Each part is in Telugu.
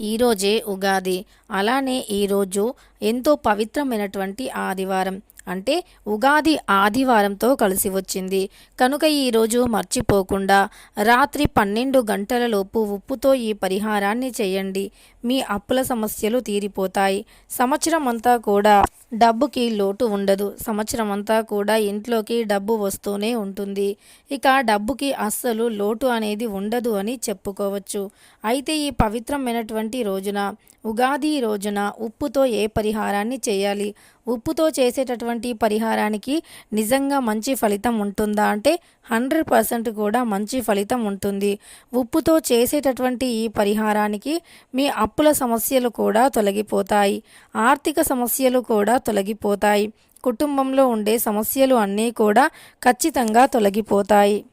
ఈరోజే ఉగాది. అలానే ఈరోజు ఎంతో పవిత్రమైనటువంటి ఆదివారం. అంటే ఉగాది ఆదివారంతో కలిసి వచ్చింది. కనుక ఈరోజు మర్చిపోకుండా రాత్రి పన్నెండు గంటలలోపు ఉప్పుతో ఈ పరిహారాన్ని చేయండి. మీ అప్పుల సమస్యలు తీరిపోతాయి. సంవత్సరం అంతా కూడా డబ్బుకి లోటు ఉండదు. సంవత్సరం అంతా కూడా ఇంట్లోకి డబ్బు వస్తూనే ఉంటుంది. ఇక డబ్బుకి అస్సలు లోటు అనేది ఉండదు అని చెప్పుకోవచ్చు. అయితే ఈ పవిత్రమైనటువంటి రోజున ఉగాది రోజున ఉప్పుతో ఏ పరిహారాన్ని చేయాలి? ఉప్పుతో చేసేటటువంటి పరిహారానికి నిజంగా మంచి ఫలితం ఉంటుందా అంటే హండ్రెడ్ పర్సెంట్ కూడా మంచి ఫలితం ఉంటుంది. ఉప్పుతో చేసేటటువంటి ఈ పరిహారానికి మీ అప్పుల సమస్యలు కూడా తొలగిపోతాయి. ఆర్థిక సమస్యలు కూడా తొలగిపోతాయి. కుటుంబంలో ఉండే సమస్యలు అన్నీ కూడా ఖచ్చితంగా తొలగిపోతాయి.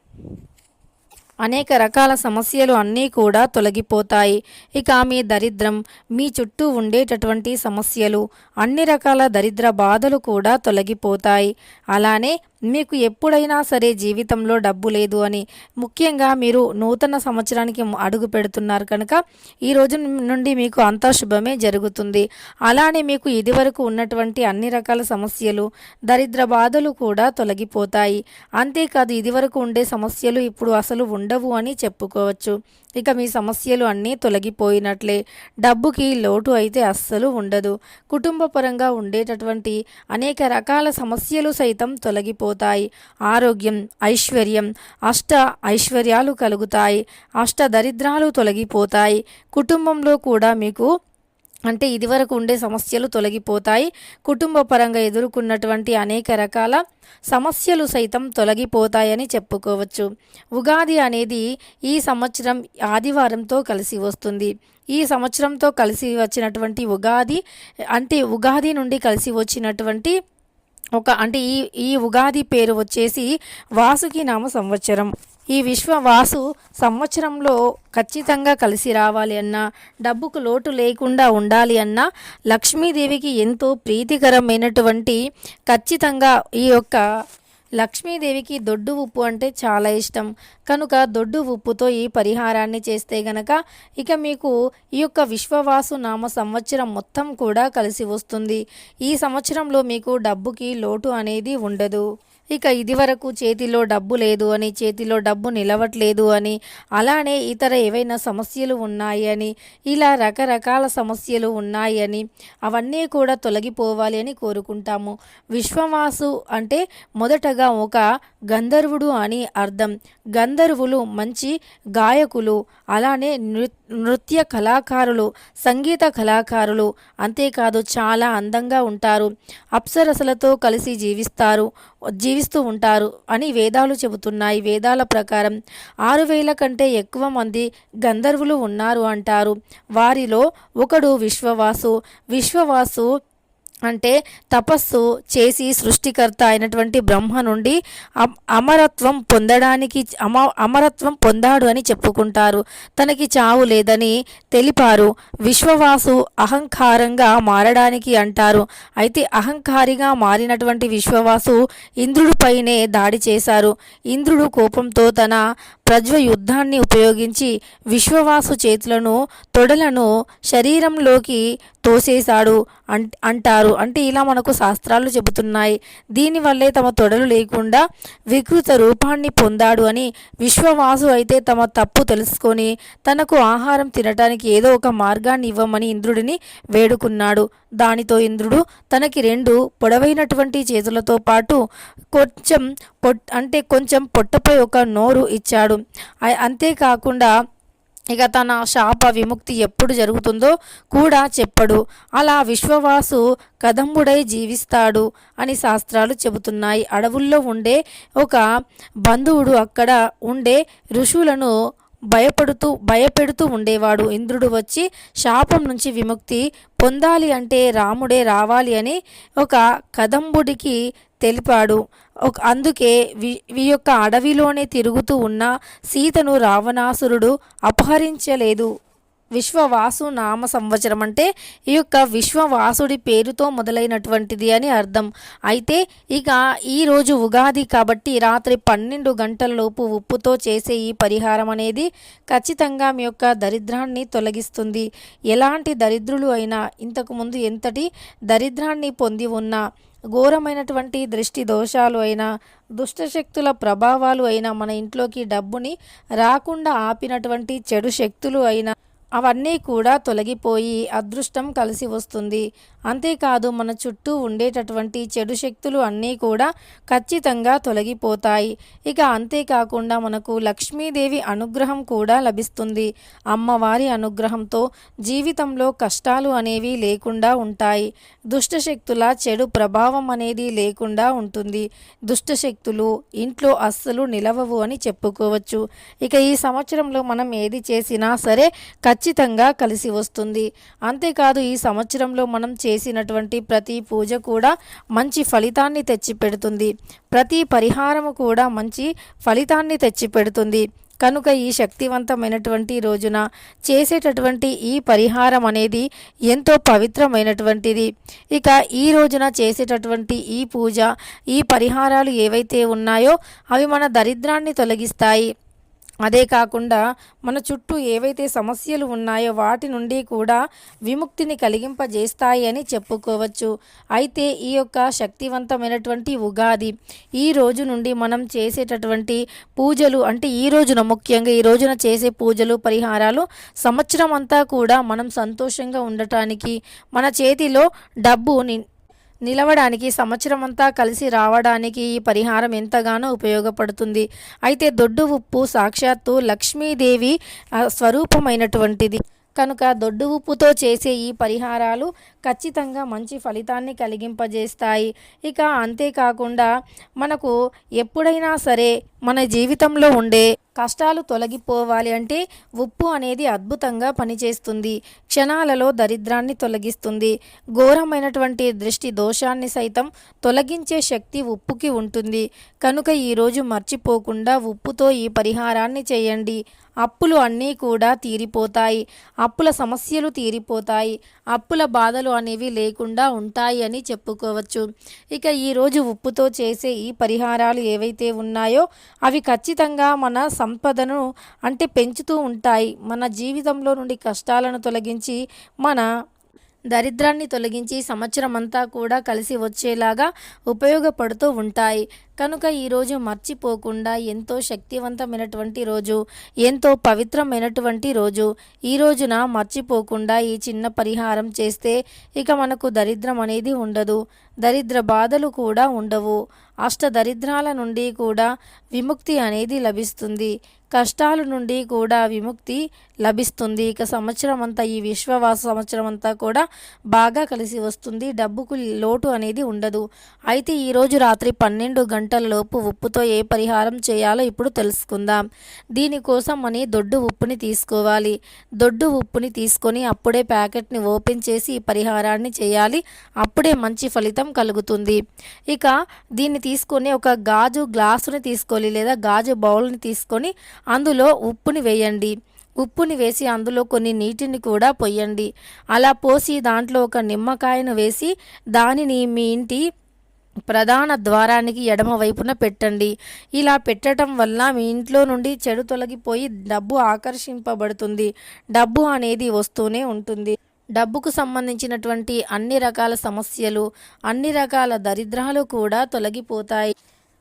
అనేక రకాల సమస్యలు అన్నీ కూడా తొలగిపోతాయి. ఇక మీ దరిద్రం మీ చుట్టూ ఉండేటటువంటి సమస్యలు అన్ని రకాల దరిద్ర బాధలు కూడా తొలగిపోతాయి. అలానే మీకు ఎప్పుడైనా సరే జీవితంలో డబ్బు లేదు అని ముఖ్యంగా మీరు నూతన సంవత్సరానికి అడుగు పెడుతున్నారు కనుక ఈ రోజు నుండి మీకు అంతా శుభమే జరుగుతుంది. అలానే మీకు ఇదివరకు ఉన్నటువంటి అన్ని రకాల సమస్యలు దరిద్ర బాధలు కూడా తొలగిపోతాయి. అంతేకాదు ఇదివరకు ఉండే సమస్యలు ఇప్పుడు అసలు ఉండవు అని చెప్పుకోవచ్చు. ఇక మీ సమస్యలు అన్నీ తొలగిపోయినట్లే. డబ్బుకి లోటు అయితే అస్సలు ఉండదు. కుటుంబ పరంగా ఉండేటటువంటి అనేక రకాల సమస్యలు సైతం తొలగిపోతాయి. ఆరోగ్యం ఐశ్వర్యం అష్ట ఐశ్వర్యాలు కలుగుతాయి. అష్ట దరిద్రాలు తొలగిపోతాయి. కుటుంబంలో కూడా మీకు అంటే ఇదివరకు ఉండే సమస్యలు తొలగిపోతాయి. కుటుంబ పరంగా ఎదుర్కొన్నటువంటి అనేక రకాల సమస్యలు సైతం తొలగిపోతాయని చెప్పుకోవచ్చు. ఉగాది అనేది ఈ సంవత్సరం ఆదివారంతో కలిసి వస్తుంది. ఈ సంవత్సరంతో కలిసి వచ్చినటువంటి ఉగాది అంటే ఉగాది నుండి కలిసి వచ్చినటువంటి ఒక అంటే ఈ ఈ ఉగాది పేరు వచ్చేసి వాసుకి నామ సంవత్సరం. ఈ విశ్వవాసు సంవత్సరంలో ఖచ్చితంగా కలిసి రావాలి అన్నా డబ్బుకు లోటు లేకుండా ఉండాలి అన్నా లక్ష్మీదేవికి ఎంతో ప్రీతికరమైనటువంటి ఖచ్చితంగా ఈ యొక్క లక్ష్మీదేవికి దొడ్డు ఉప్పు అంటే చాలా ఇష్టం. కనుక దొడ్డు ఉప్పుతో ఈ పరిహారాన్ని చేస్తే గనక ఇక మీకు ఈ యొక్క విశ్వవాసు నామ సంవత్సరం మొత్తం కూడా కలిసి వస్తుంది. ఈ సంవత్సరంలో మీకు డబ్బుకి లోటు అనేది ఉండదు. ఇక ఇదివరకు చేతిలో డబ్బు లేదు అని చేతిలో డబ్బు నిలవట్లేదు అని అలానే ఇతర ఏవైనా సమస్యలు ఉన్నాయి అని ఇలా రకరకాల సమస్యలు ఉన్నాయి అని అవన్నీ కూడా తొలగిపోవాలి అని కోరుకుంటాము. విశ్వవాసు అంటే మొదటగా ఒక గంధర్వుడు అని అర్థం. గంధర్వులు మంచి గాయకులు అలానే నృత్య నృత్య కళాకారులు సంగీత కళాకారులు అంతేకాదు చాలా అందంగా ఉంటారు. అప్సరసలతో కలిసి జీవిస్తారు జీవిస్తూ ఉంటారు అని వేదాలు చెబుతున్నాయి. వేదాల ప్రకారం ఆరు వేల కంటే ఎక్కువ మంది గంధర్వులు ఉన్నారు అంటారు. వారిలో ఒకడు విశ్వవాసు. విశ్వవాసు అంటే తపస్సు చేసి సృష్టికర్త అయినటువంటి బ్రహ్మ నుండి అమరత్వం పొందడానికి అమ అమరత్వం పొందాడు అని చెప్పుకుంటారు. తనకి చావు లేదని తెలిపారు. విశ్వవాసు అహంకారంగా మారడానికి అంటారు. అయితే అహంకారిగా మారినటువంటి విశ్వవాసు ఇంద్రుడిపైనే దాడి చేశారు. ఇంద్రుడు కోపంతో తన ప్రజ్వ యుద్ధాన్ని ఉపయోగించి విశ్వవాసు చేతులను తొడలను శరీరంలోకి తోసేశాడు అంటారు. అంటే ఇలా మనకు శాస్త్రాలు చెబుతున్నాయి. దీనివల్లే తమ తొడలు లేకుండా వికృత రూపాన్ని పొందాడు అని విశ్వవాసు అయితే తమ తప్పు తెలుసుకొని తనకు ఆహారం తినటానికి ఏదో ఒక మార్గాన్ని ఇవ్వమని ఇంద్రుడిని వేడుకున్నాడు. దానితో ఇంద్రుడు తనకి రెండు పొడవైనటువంటి చేతులతో పాటు కొంచెం పొట్ అంటే కొంచెం పొట్టపై ఒక నోరు ఇచ్చాడు. అంతేకాకుండా ఇక తన శాప విముక్తి ఎప్పుడు జరుగుతుందో కూడా చెప్పడు. అలా విశ్వవాసు కదంబుడై జీవిస్తాడు అని శాస్త్రాలు చెబుతున్నాయి. అడవుల్లో ఉండే ఒక బంధువుడు అక్కడ ఉండే ఋషులను భయపడుతూ భయపెడుతూ ఉండేవాడు. ఇంద్రుడు వచ్చి శాపం నుంచి విముక్తి పొందాలి అంటే రాముడే రావాలి అని ఒక కదంబుడికి తెలిపాడు. అందుకే వి యొక్క అడవిలోనే తిరుగుతూ ఉన్న సీతను రావణాసురుడు అపహరించలేదు. విశ్వవాసు నామ సంవత్సరం అంటే ఈ యొక్క విశ్వవాసుడి పేరుతో మొదలైనటువంటిది అని అర్థం. అయితే ఇక ఈరోజు ఉగాది కాబట్టి రాత్రి పన్నెండు గంటల లోపు ఉప్పుతో చేసే ఈ పరిహారం అనేది ఖచ్చితంగా మీ యొక్క దరిద్రాన్ని తొలగిస్తుంది. ఎలాంటి దరిద్రులు అయినా ఇంతకుముందు ఎంతటి దరిద్రాన్ని పొంది ఉన్నా ఘోరమైనటువంటి దృష్టి దోషాలు అయినా దుష్టశక్తుల ప్రభావాలు అయినా మన ఇంట్లోకి డబ్బుని రాకుండా ఆపినటువంటి చెడు శక్తులు అయినా అవన్నీ కూడా తొలగిపోయి అదృష్టం కలిసి వస్తుంది. అంతేకాదు మన చుట్టూ ఉండేటటువంటి చెడు శక్తులు అన్నీ కూడా ఖచ్చితంగా తొలగిపోతాయి. ఇక అంతేకాకుండా మనకు లక్ష్మీదేవి అనుగ్రహం కూడా లభిస్తుంది. అమ్మవారి అనుగ్రహంతో జీవితంలో కష్టాలు అనేవి లేకుండా ఉంటాయి. దుష్టశక్తుల చెడు ప్రభావం అనేది లేకుండా ఉంటుంది. దుష్టశక్తులు ఇంట్లో అస్సలు నిలవవు అని చెప్పుకోవచ్చు. ఇక ఈ సంవత్సరంలో మనం ఏది చేసినా సరే ఖచ్చితంగా ఖచ్చితంగా కలిసి వస్తుంది. అంతేకాదు ఈ సంవత్సరంలో మనం చేసినటువంటి ప్రతి పూజ కూడా మంచి ఫలితాన్ని తెచ్చిపెడుతుంది. ప్రతి పరిహారము కూడా మంచి ఫలితాన్ని తెచ్చిపెడుతుంది. కనుక ఈ శక్తివంతమైనటువంటి రోజున చేసేటటువంటి ఈ పరిహారం అనేది ఎంతో పవిత్రమైనటువంటిది. ఇక ఈ రోజున చేసేటటువంటి ఈ పూజ ఈ పరిహారాలు ఏవైతే ఉన్నాయో అవి మన దరిద్రాన్ని తొలగిస్తాయి. అదే కాకుండా మన చుట్టూ ఏవైతే సమస్యలు ఉన్నాయో వాటి నుండి కూడా విముక్తిని కలిగింపజేస్తాయి అని చెప్పుకోవచ్చు. అయితే ఈ యొక్క శక్తివంతమైనటువంటి ఉగాది ఈ రోజు నుండి మనం చేసేటటువంటి పూజలు అంటే ఈ రోజున ముఖ్యంగా ఈ రోజున చేసే పూజలు పరిహారాలు సంవత్సరం అంతా కూడా మనం సంతోషంగా ఉండటానికి మన చేతిలో డబ్బు నిలవడానికి సంవత్సరం అంతా కలిసి రావడానికి ఈ పరిహారం ఎంతగానో ఉపయోగపడుతుంది. అయితే దొడ్డు ఉప్పు సాక్షాత్తు లక్ష్మీదేవి స్వరూపమైనటువంటిది. కనుక దొడ్డు ఉప్పుతో చేసే ఈ పరిహారాలు ఖచ్చితంగా మంచి ఫలితాన్ని కలిగింపజేస్తాయి. ఇక అంతేకాకుండా మనకు ఎప్పుడైనా సరే మన జీవితంలో ఉండే కష్టాలు తొలగిపోవాలి అంటే ఉప్పు అనేది అద్భుతంగా పనిచేస్తుంది. క్షణాలలో దరిద్రాన్ని తొలగిస్తుంది. ఘోరమైనటువంటి దృష్టి దోషాన్ని సైతం తొలగించే శక్తి ఉప్పుకి ఉంటుంది. కనుక ఈరోజు మర్చిపోకుండా ఉప్పుతో ఈ పరిహారాన్ని చేయండి. అప్పులు అన్నీ కూడా తీరిపోతాయి. అప్పుల సమస్యలు తీరిపోతాయి. అప్పుల బాధలు అనేవి లేకుండా ఉంటాయి అని చెప్పుకోవచ్చు. ఇక ఈరోజు ఉప్పుతో చేసే ఈ పరిహారాలు ఏవైతే ఉన్నాయో అవి ఖచ్చితంగా మన సంపదను అంటే పెంచుతూ ఉంటాయి. మన జీవితంలో నుండి కష్టాలను తొలగించి మన దరిద్రాన్ని తొలగించి సంవత్సరం అంతా కూడా కలిసి వచ్చేలాగా ఉపయోగపడుతూ ఉంటాయి. కనుక ఈరోజు మర్చిపోకుండా ఎంతో శక్తివంతమైనటువంటి రోజు ఎంతో పవిత్రమైనటువంటి రోజు. ఈ రోజున మర్చిపోకుండా ఈ చిన్న పరిహారం చేస్తే ఇక మనకు దరిద్రం అనేది ఉండదు. దరిద్ర బాధలు కూడా ఉండవు. అష్ట దరిద్రాల నుండి కూడా విముక్తి అనేది లభిస్తుంది. కష్టాల నుండి కూడా విముక్తి లభిస్తుంది. ఇక సంవత్సరం అంతా ఈ విశ్వవాస సంవత్సరం అంతా కూడా బాగా కలిసి వస్తుంది. డబ్బుకు లోటు అనేది ఉండదు. అయితే ఈరోజు రాత్రి పన్నెండు గంటల గంటలలోపు ఉప్పుతో ఏ పరిహారం చేయాలో ఇప్పుడు తెలుసుకుందాం. దీనికోసం అని దొడ్డు ఉప్పుని తీసుకోవాలి. దొడ్డు ఉప్పుని తీసుకొని అప్పుడే ప్యాకెట్ని ఓపెన్ చేసి ఈ పరిహారాన్ని చేయాలి. అప్పుడే మంచి ఫలితం కలుగుతుంది. ఇక దీన్ని తీసుకొని ఒక గాజు గ్లాసుని తీసుకోవాలి లేదా గాజు బౌల్ని తీసుకొని అందులో ఉప్పుని వేయండి. ఉప్పుని వేసి అందులో కొన్ని నీటిని కూడా పొయ్యండి అలా పోసి దాంట్లో ఒక నిమ్మకాయను వేసి దానిని మీ ఇంటి ప్రధాన ద్వారానికి ఎడమ వైపున పెట్టండి. ఇలా పెట్టడం వల్ల మీ ఇంట్లో నుండి చెడు తొలగిపోయి డబ్బు ఆకర్షింపబడుతుంది. డబ్బు అనేది వస్తూనే ఉంటుంది. డబ్బుకు సంబంధించినటువంటి అన్ని రకాల సమస్యలు అన్ని రకాల దరిద్రాలు కూడా తొలగిపోతాయి.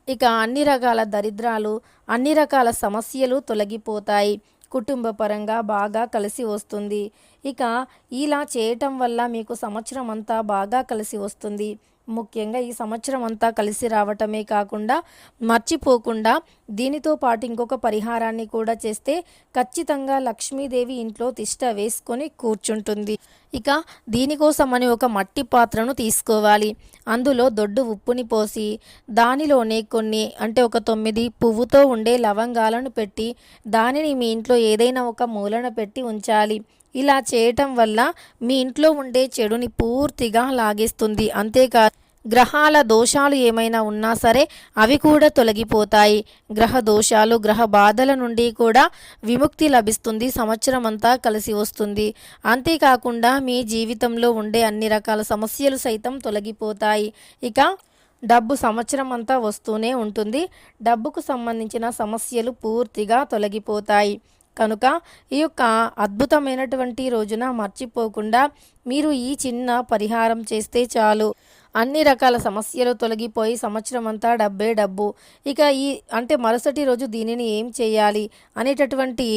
ఇక అన్ని రకాల దరిద్రాలు అన్ని రకాల సమస్యలు తొలగిపోతాయి. కుటుంబ పరంగా బాగా కలిసి వస్తుంది. ఇక ఇలా చేయటం వల్ల మీకు సంవత్సరం అంతా బాగా కలిసి వస్తుంది. ముఖ్యంగా ఈ సంవత్సరం అంతా కలిసి రావటమే కాకుండా మర్చిపోకుండా దీనితో పాటు ఇంకొక పరిహారాన్ని కూడా చేస్తే ఖచ్చితంగా లక్ష్మీదేవి ఇంట్లో తిష్ట వేసుకొని కూర్చుంటుంది. ఇక దీనికోసమని ఒక మట్టి పాత్రను తీసుకోవాలి. అందులో దొడ్డు ఉప్పుని పోసి దానిలోనే కొన్ని అంటే ఒక తొమ్మిది పువ్వుతో ఉండే లవంగాలను పెట్టి దానిని మీ ఇంట్లో ఏదైనా ఒక మూలన పెట్టి ఉంచాలి. ఇలా చేయటం వల్ల మీ ఇంట్లో ఉండే చెడుని పూర్తిగా లాగేస్తుంది. అంతేకాదు గ్రహాల దోషాలు ఏమైనా ఉన్నా సరే అవి కూడా తొలగిపోతాయి. గ్రహ దోషాలు గ్రహ బాధల నుండి కూడా విముక్తి లభిస్తుంది. సంవత్సరం అంతా కలిసి వస్తుంది. అంతేకాకుండా మీ జీవితంలో ఉండే అన్ని రకాల సమస్యలు సైతం తొలగిపోతాయి. ఇక డబ్బు సంవత్సరం అంతా వస్తూనే ఉంటుంది. డబ్బుకు సంబంధించిన సమస్యలు పూర్తిగా తొలగిపోతాయి. కనుక ఈ యొక్క అద్భుతమైనటువంటి రోజున మర్చిపోకుండా మీరు ఈ చిన్న పరిహారం చేస్తే చాలు. అన్ని రకాల సమస్యలు తొలగిపోయి సంవత్సరం అంతా డబ్బే డబ్బు. ఇక ఈ అంటే మరుసటి రోజు దీనిని ఏం చేయాలి అనేటటువంటి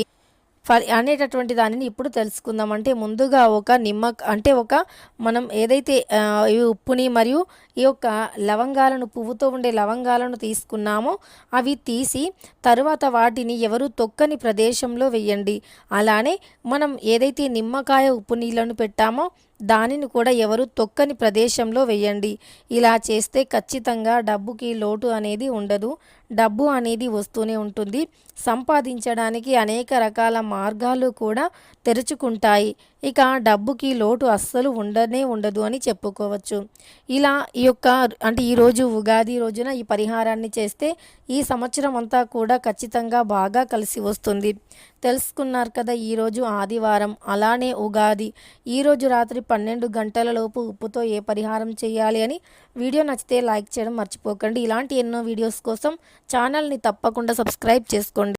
అనేటటువంటి దానిని ఇప్పుడు తెలుసుకుందాం. అంటే ముందుగా ఒక నిమ్మ అంటే ఒక మనం ఏదైతే ఈ ఉప్పుని మరియు ఈ యొక్క లవంగాలను పువ్వుతో ఉండే లవంగాలను తీసుకున్నామో అవి తీసి తరువాత వాటిని ఎవరు తొక్కని ప్రదేశంలో వేయండి. అలానే మనం ఏదైతే నిమ్మకాయ ఉప్పు నీళ్ళను పెట్టామో దానిని కూడా ఎవరు తొక్కని ప్రదేశంలో వేయండి. ఇలా చేస్తే ఖచ్చితంగా డబ్బుకి లోటు అనేది ఉండదు. డబ్బు అనేది వస్తూనే ఉంటుంది. సంపాదించడానికి అనేక రకాల మార్గాలు కూడా తెరుచుకుంటాయి. ఇక డబ్బుకి లోటు అస్సలు ఉండనే ఉండదు అని చెప్పుకోవచ్చు. ఇలా ఈ యొక్క అంటే ఈరోజు ఉగాది రోజున ఈ పరిహారాన్ని చేస్తే ఈ సంవత్సరం అంతా కూడా ఖచ్చితంగా బాగా కలిసి వస్తుంది. తెలుసుకున్నారు కదా ఈరోజు ఆదివారం అలానే ఉగాది. ఈరోజు రాత్రి పన్నెండు గంటలలోపు ఉప్పుతో ఏ పరిహారం చేయాలి అని వీడియో నచ్చితే లైక్ చేయడం మర్చిపోకండి. ఇలాంటి ఎన్నో వీడియోస్ కోసం ఛానల్ని తప్పకుండా సబ్స్క్రైబ్ చేసుకోండి.